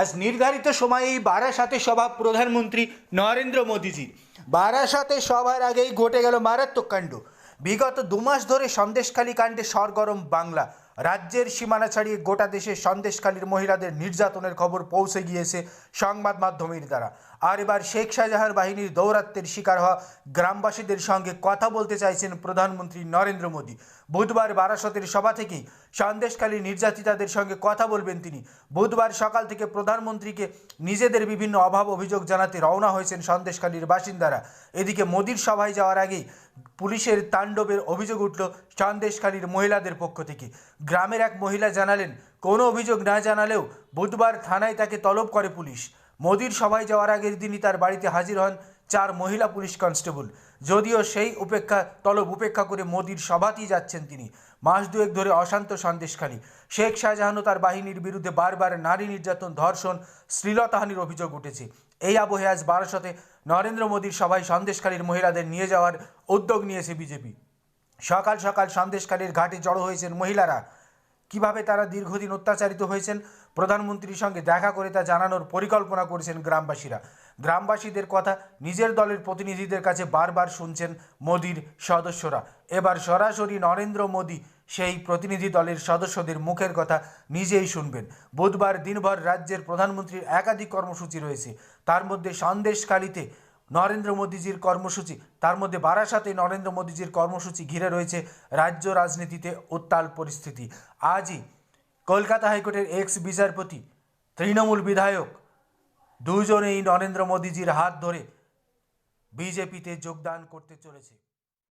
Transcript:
আজ নির্ধারিত সময়ে এই বারাসাতে সভা প্রধানমন্ত্রী নরেন্দ্র মোদীজির বারাসাতে সভার আগেই ঘটে গেল মারাত্মক কাণ্ড। বিগত দু মাস ধরে সন্দেশখালী কাণ্ডে সরগরম বাংলা। রাজ্যের সীমানা ছাড়িয়ে গোটা দেশে সন্দেশখালীর মহিলাদের নির্যাতনের খবর পৌঁছে গিয়েছে সংবাদ মাধ্যমের দ্বারা। আর এবার শেখ শাহজাহার বাহিনীর দৌরাত্মের শিকার হওয়া গ্রামবাসীদের সঙ্গে কথা বলতে চাইছেন প্রধানমন্ত্রী নরেন্দ্র মোদী। বুধবার বারাসতের সভা থেকেই সন্দেশখালী নির্যাতিতাদের সঙ্গে কথা বলবেন তিনি। বুধবার সকাল থেকে প্রধানমন্ত্রীকে নিজেদের বিভিন্ন অভাব অভিযোগ জানাতে রওনা হয়েছেন সন্দেশখালীর বাসিন্দারা। এদিকে মোদির সভায় যাওয়ার আগেই পুলিশের তাণ্ডবের অভিযোগ উঠল সন্দেশখালীর মহিলাদের পক্ষ থেকে। গ্রামের এক মহিলা জানালেন, কোনো অভিযোগ না জানালেও বুধবার থানায় তাকে তলব করে পুলিশ। মোদির সভায় যাওয়ার আগের দিনই তার বাড়িতে হাজির হন চার মহিলা পুলিশ কনস্টেবল। যদিও সেই উপেক্ষা, তলব উপেক্ষা করে মোদির সভাতেই যাচ্ছেন তিনি। মাস দুয়েক ধরে অশান্ত সন্দেশখালী। শেখ শাহজাহান ও তার বাহিনীর বিরুদ্ধে বারবার নারী নির্যাতন, ধর্ষণ শ্লীলতাহানির অভিযোগ উঠেছে। এই আবহে আজ বারাসতে নরেন্দ্র মোদীর সভায় সন্দেশখালীর মহিলাদের নিয়ে যাওয়ার উদ্যোগ নিয়েছে বিজেপি। সকাল সকাল সন্দেশখালীর ঘাটে জড়ো হয়েছেন মহিলারা। কীভাবে তারা দীর্ঘদিন অত্যাচারিত হয়েছেন, প্রধানমন্ত্রীর সঙ্গে দেখা করে তা জানানোর পরিকল্পনা করেছেন গ্রামবাসীরা। গ্রামবাসীদের কথা নিজের দলের প্রতিনিধিদের কাছে বারবার শুনছেন মোদির সদস্যরা। এবার সরাসরি নরেন্দ্র মোদী সেই প্রতিনিধি দলের সদস্যদের মুখের কথা নিজেই শুনবেন। বুধবার দিনভর রাজ্যের প্রধানমন্ত্রীর একাধিক কর্মসূচি রয়েছে। তার মধ্যে সন্দেশকালীতে নরেন্দ্র মোদীজির কর্মসূচি। তার মধ্যে বারাসাতে নরেন্দ্র মোদীজির কর্মসূচি ঘিরে রয়েছে রাজ্য রাজনীতিতে উত্তাল পরিস্থিতি। আজই কলকাতা হাইকোর্টের এক্স বিচারপতি, তৃণমূল বিধায়ক দুজনেই নরেন্দ্র মোদীজির হাত ধরে বিজেপিতে যোগদান করতে চলেছে।